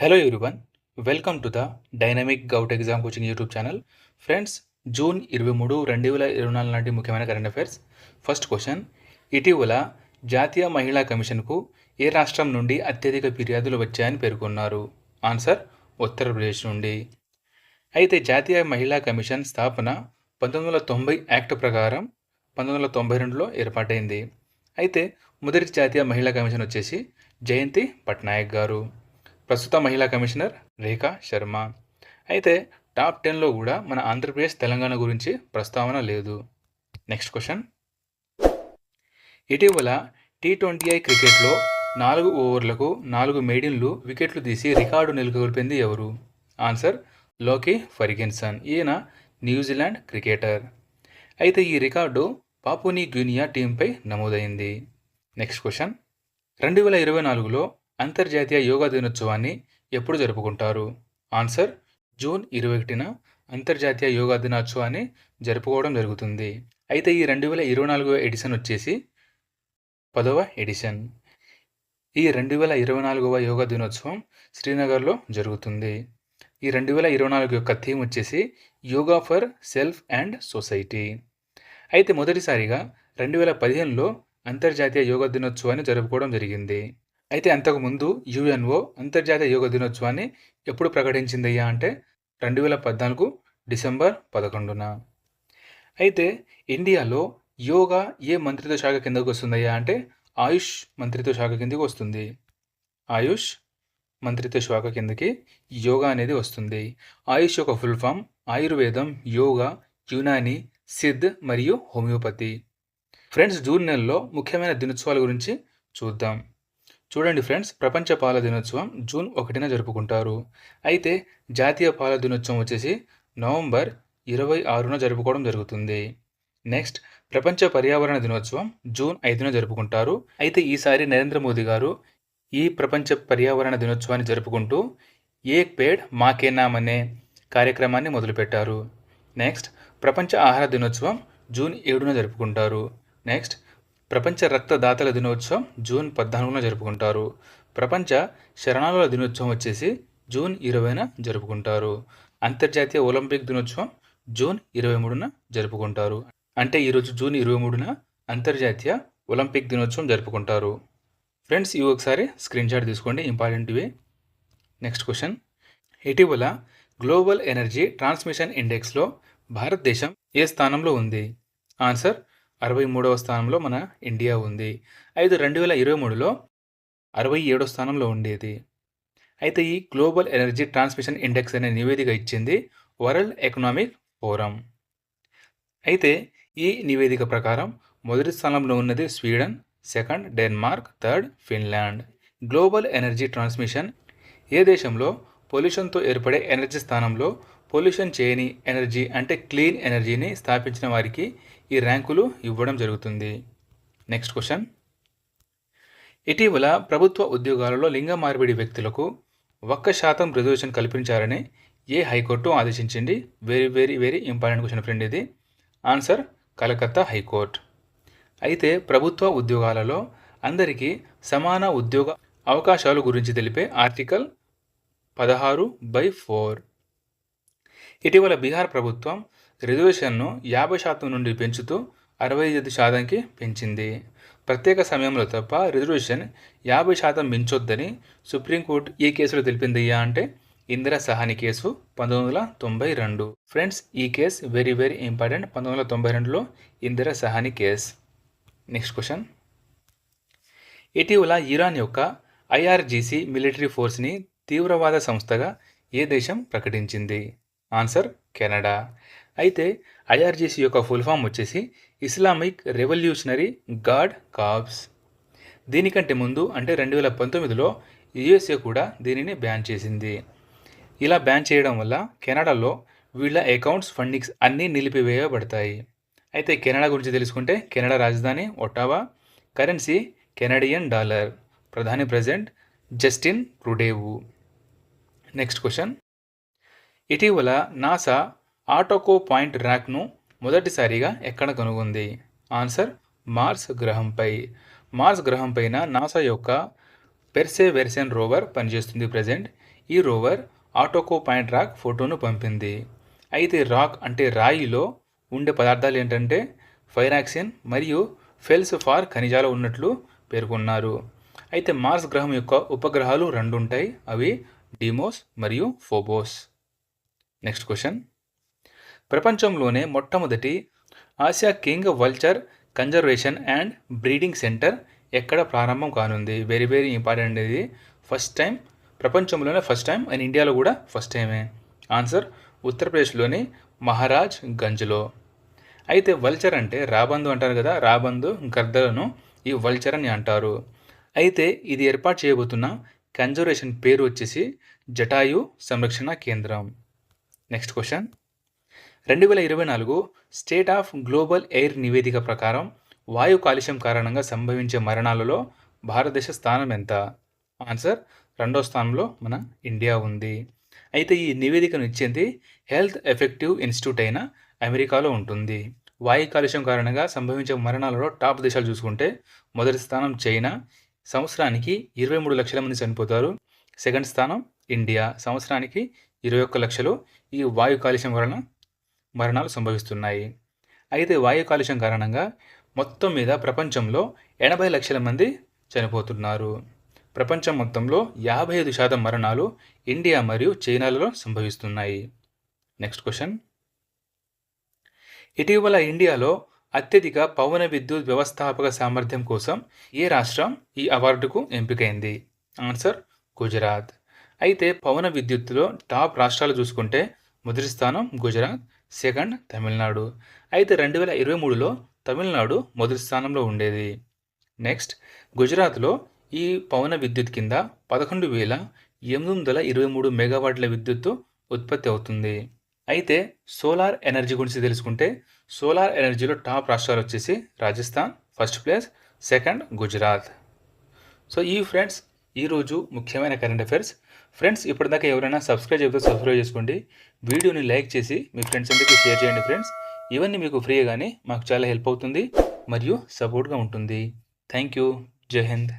Hello everyone welcome to the dynamic govt exam coaching YouTube channel friends June ఇరవై మూడు రెండు వేల ఇరవై నాలుగు నాటి ముఖ్యమైన కరెంట్ అఫైర్స్ ఫస్ట్ క్వశ్చన్ ఇటీవల జాతీయ మహిళా కమిషన్కు ఏ రాష్ట్రం నుండి అత్యధిక ఫిర్యాదులు వచ్చాయని పేర్కొన్నారు? ఆన్సర్ ఉత్తరప్రదేశ్ నుండి. అయితే జాతీయ మహిళా కమిషన్ స్థాపన పంతొమ్మిది వందల తొంభై యాక్ట్ ప్రకారం పంతొమ్మిది వందల తొంభై రెండులో ఏర్పాటైంది. అయితే మొదటి జాతీయ మహిళా కమిషన్ వచ్చేసి జయంతి పట్నాయక్ గారు. ప్రస్తుత మహిళా కమిషనర్ రేఖా శర్మ. అయితే టాప్ టెన్లో కూడా మన ఆంధ్రప్రదేశ్ తెలంగాణ గురించి ప్రస్తావన లేదు. Next question. ఇటీవల టీ ట్వంటీ ఐ క్రికెట్లో నాలుగు ఓవర్లకు నాలుగు మెయిడిన్లు వికెట్లు తీసి రికార్డు నెలకొల్పింది ఎవరు? ఆన్సర్లోకి ఫర్గిన్సన్ ఈయన న్యూజిలాండ్ క్రికెటర్. అయితే ఈ రికార్డు పాపుని గ్యూనియా టీంపై నమోదైంది. Next question. రెండు వేల ఇరవై నాలుగులో అంతర్జాతీయ యోగా దినోత్సవాన్ని ఎప్పుడు జరుపుకుంటారు? ఆన్సర్ జూన్ ఇరవై ఒకటిన అంతర్జాతీయ యోగా దినోత్సవాన్ని జరుపుకోవడం జరుగుతుంది. అయితే ఈ రెండు వేల ఇరవై నాలుగవ ఎడిషన్ వచ్చేసి పదవ ఎడిషన్. ఈ రెండు వేల ఇరవై నాలుగవ యోగా దినోత్సవం శ్రీనగర్లో జరుగుతుంది. ఈ రెండు వేల ఇరవై నాలుగు యొక్క థీమ్ వచ్చేసి yoga for self and society. అయితే మొదటిసారిగా రెండు వేల పదిహేనులో అంతర్జాతీయ యోగా దినోత్సవాన్ని జరుపుకోవడం జరిగింది. అయితే అంతకుముందు యుఎన్ఓ అంతర్జాతీయ యోగా దినోత్సవాన్ని ఎప్పుడు ప్రకటించిందయ్యా అంటే రెండు వేల పద్నాలుగు డిసెంబర్ పదకొండున. అయితే ఇండియాలో యోగా ఏ మంత్రిత్వ శాఖ కిందకు వస్తుందయ్యా అంటే ఆయుష్ మంత్రిత్వ శాఖ కిందకి వస్తుంది. ఆయుష్ మంత్రిత్వ శాఖ కిందకి యోగా అనేది వస్తుంది. ఆయుష్ యొక్క ఫుల్ ఫామ్ ఆయుర్వేదం యోగా యునాని సిద్ధ్ మరియు హోమియోపతి. ఫ్రెండ్స్ జూన్ నెలలో ముఖ్యమైన దినోత్సవాల గురించి చూద్దాం. చూడండి ఫ్రెండ్స్ ప్రపంచ పాల దినోత్సవం జూన్ ఒకటిన జరుపుకుంటారు. అయితే జాతీయ పాల దినోత్సవం వచ్చేసి నవంబర్ ఇరవై ఆరున జరుపుకోవడం జరుగుతుంది. నెక్స్ట్ ప్రపంచ పర్యావరణ దినోత్సవం జూన్ ఐదున జరుపుకుంటారు. అయితే ఈసారి నరేంద్ర మోదీ గారు ఈ ప్రపంచ పర్యావరణ దినోత్సవాన్ని జరుపుకుంటూ ఏక్ పేడ్ మాకేనామ్ అనే కార్యక్రమాన్ని మొదలుపెట్టారు. నెక్స్ట్ ప్రపంచ ఆహార దినోత్సవం జూన్ ఏడున జరుపుకుంటారు. నెక్స్ట్ ప్రపంచ రక్తదాతల దినోత్సవం జూన్ పద్నాలుగున జరుపుకుంటారు. ప్రపంచ శరణాలుల దినోత్సవం వచ్చేసి జూన్ ఇరవైన జరుపుకుంటారు. అంతర్జాతీయ ఒలింపిక్ దినోత్సవం జూన్ ఇరవై మూడున జరుపుకుంటారు. అంటే ఈరోజు జూన్ ఇరవై మూడున అంతర్జాతీయ ఒలింపిక్ దినోత్సవం జరుపుకుంటారు. ఫ్రెండ్స్ ఇవి ఒకసారి స్క్రీన్ షాట్ తీసుకోండి. ఇంపార్టెంట్వి నెక్స్ట్ క్వశ్చన్. ఇటీవల గ్లోబల్ ఎనర్జీ ట్రాన్స్మిషన్ ఇండెక్స్లో భారతదేశం ఏ స్థానంలో ఉంది? ఆన్సర్ అరవై మూడవ స్థానంలో మన ఇండియా ఉంది. అయితే రెండు వేల ఇరవై మూడులో అరవై ఏడో స్థానంలో ఉండేది. అయితే ఈ గ్లోబల్ ఎనర్జీ ట్రాన్స్మిషన్ ఇండెక్స్ అనే నివేదిక ఇచ్చింది వరల్డ్ ఎకనామిక్ ఫోరం. అయితే ఈ నివేదిక ప్రకారం మొదటి స్థానంలో ఉన్నది Sweden second Denmark third Finland. Global energy transmission ఏ దేశంలో పొల్యూషన్తో ఏర్పడే ఎనర్జీ స్థానంలో పొల్యూషన్ చేయని ఎనర్జీ అంటే క్లీన్ ఎనర్జీని స్థాపించిన వారికి ఈ ర్యాంకులు ఇవ్వడం జరుగుతుంది. నెక్స్ట్ క్వశ్చన్ ఇటీవల ప్రభుత్వ ఉద్యోగాలలో లింగ మార్పిడి వ్యక్తులకు ఒక్క శాతం రిజర్వేషన్ కల్పించాలని ఏ హైకోర్టు ఆదేశించింది? Very very very important question friend ఇది. ఆన్సర్ కలకత్తా హైకోర్టు అయితే ప్రభుత్వ ఉద్యోగాలలో అందరికీ సమాన ఉద్యోగ అవకాశాలు గురించి తెలిపే ఆర్టికల్ పదహారు బై ఫోర్ ఇటీవల బీహార్ ప్రభుత్వం రిజర్వేషన్ను యాభై శాతం నుండి పెంచుతూ అరవై ఐదు శాతంకి పెంచింది. ప్రత్యేక సమయంలో తప్ప రిజర్వేషన్ యాభై శాతం మించొద్దని సుప్రీంకోర్టు ఏ కేసులో తెలిపిందయ్యా అంటే ఇందిరా సహాని కేసు పంతొమ్మిది వందల తొంభై రెండు. ఫ్రెండ్స్ ఈ కేసు వెరీ వెరీ ఇంపార్టెంట్. పంతొమ్మిది వందల తొంభై రెండులో Indira Sawhney case. Next question. ఇటీవల ఇరాన్ యొక్క ఐఆర్జీసీ మిలిటరీ ఫోర్స్ని తీవ్రవాద సంస్థగా ఏ దేశం ప్రకటించింది? Answer Canada. అయితే ఐఆర్జీసీ యొక్క ఫుల్ ఫామ్ వచ్చేసి ఇస్లామిక్ రెవల్యూషనరీ గాడ్ కాబ్స్ దీనికంటే ముందు అంటే రెండు వేల పంతొమ్మిదిలో యుఎస్ఏ కూడా దీనిని బ్యాన్ చేసింది. ఇలా బ్యాన్ చేయడం వల్ల కెనడాలో వీళ్ళ అకౌంట్స్ ఫండింగ్స్ అన్నీ నిలిపివేయబడతాయి. అయితే కెనడా గురించి తెలుసుకుంటే కెనడా రాజధాని ఒటావా కరెన్సీ కెనడియన్ డాలర్. ప్రధాని president Justin Trudeau next question. ఇటీవల నాసా ఆటోకో పాయింట్ ర్యాక్ను మొదటిసారిగా ఎక్కడ కనుగొంది? Answer Mars గ్రహంపై. మార్స్ గ్రహం పైన నాసా యొక్క పెర్సే వెర్సెన్ రోవర్ పనిచేస్తుంది ప్రజెంట్. ఈ రోవర్ ఆటోకో పాయింట్ రాక్ ఫోటోను పంపింది. అయితే రాక్ అంటే రాయిలో ఉండే పదార్థాలు ఏంటంటే ఫైరాక్సిన్ మరియు ఫెల్స్ ఫార్ ఖనిజాలు ఉన్నట్లు పేర్కొన్నారు. అయితే మార్స్ గ్రహం యొక్క ఉపగ్రహాలు రెండు ఉంటాయి అవి డిమోస్ మరియు ఫోబోస్. Next question. ప్రపంచంలోనే మొట్టమొదటి Asia king vulture conservation and breeding centre ఎక్కడ ప్రారంభం కానుంది? వెరీ వెరీ ఇంపార్టెంట్ ఇది. ఫస్ట్ టైం ప్రపంచంలోనే ఫస్ట్ టైం అండ్ ఇండియాలో కూడా ఫస్ట్ టైమే ఆన్సర్ ఉత్తరప్రదేశ్లోని మహారాజ్ గంజ్లో. అయితే వల్చర్ అంటే రాబందు అంటారు కదా రాబందు గర్దలను ఈ వల్చర్ అని అంటారు. అయితే ఇది ఏర్పాటు చేయబోతున్న కన్జర్వేషన్ పేరు వచ్చేసి జటాయు సంరక్షణ కేంద్రం. నెక్స్ట్ క్వశ్చన్ రెండు వేల ఇరవై నాలుగు స్టేట్ ఆఫ్ గ్లోబల్ ఎయిర్ నివేదిక ప్రకారం వాయు కాలుష్యం కారణంగా సంభవించే మరణాలలో భారతదేశ స్థానం ఎంత? ఆన్సర్ రెండో స్థానంలో మన ఇండియా ఉంది. అయితే ఈ నివేదికను ఇచ్చింది హెల్త్ ఎఫెక్టివ్ ఇన్స్టిట్యూట్ అయిన అమెరికాలో ఉంటుంది. వాయు కాలుష్యం కారణంగా సంభవించే మరణాలలో టాప్ దేశాలు చూసుకుంటే మొదటి స్థానం చైనా సంవత్సరానికి ఇరవై మూడు లక్షల మంది చనిపోతారు. సెకండ్ స్థానం ఇండియా సంవత్సరానికి ఇరవై ఒక్క లక్షలు ఈ వాయు కాలుష్యం వలన మరణాలు సంభవిస్తున్నాయి. అయితే వాయు కాలుష్యం కారణంగా మొత్తం మీద ప్రపంచంలో ఎనభై లక్షల మంది చనిపోతున్నారు. ప్రపంచం మొత్తంలో యాభై ఐదు శాతం మరణాలు ఇండియా మరియు చైనాలలో సంభవిస్తున్నాయి. Next question. ఇటీవల ఇండియాలో అత్యధిక పవన విద్యుత్ వ్యవస్థాపక సామర్థ్యం కోసం ఏ రాష్ట్రం ఈ అవార్డుకు ఎంపికైంది? ఆన్సర్ గుజరాత్. అయితే పవన విద్యుత్తులో టాప్ రాష్ట్రాలు చూసుకుంటే మొదటి స్థానం గుజరాత్. సెకండ్ తమిళనాడు. అయితే రెండు వేల ఇరవై మూడులో తమిళనాడు మొదటి స్థానంలో ఉండేది. నెక్స్ట్ గుజరాత్లో ఈ పవన విద్యుత్ కింద పదకొండు వేల ఎనిమిది వందల ఇరవై మూడు మెగావాట్ల విద్యుత్తు ఉత్పత్తి అవుతుంది. అయితే సోలార్ ఎనర్జీ గురించి తెలుసుకుంటే సోలార్ ఎనర్జీలో టాప్ రాష్ట్రాలు వచ్చేసి Rajasthan first place second Gujarat. So ఈ ఫ్రెండ్స్ ఈరోజు ముఖ్యమైన కరెంట్ అఫైర్స్ ఫ్రెండ్స్ ఇప్పటిదాకా ఎవరైనా సబ్స్క్రైబ్ చెబితే సబ్స్క్రైబ్ చేసుకోండి. వీడియోని లైక్ చేసి మీ ఫ్రెండ్స్ అందరికీ షేర్ చేయండి ఫ్రెండ్స్ ఇవన్నీ మీకు ఫ్రీగానే మాకు చాలా హెల్ప్ అవుతుంది మరియు సపోర్ట్గా ఉంటుంది. థ్యాంక్ యూ జై హింద్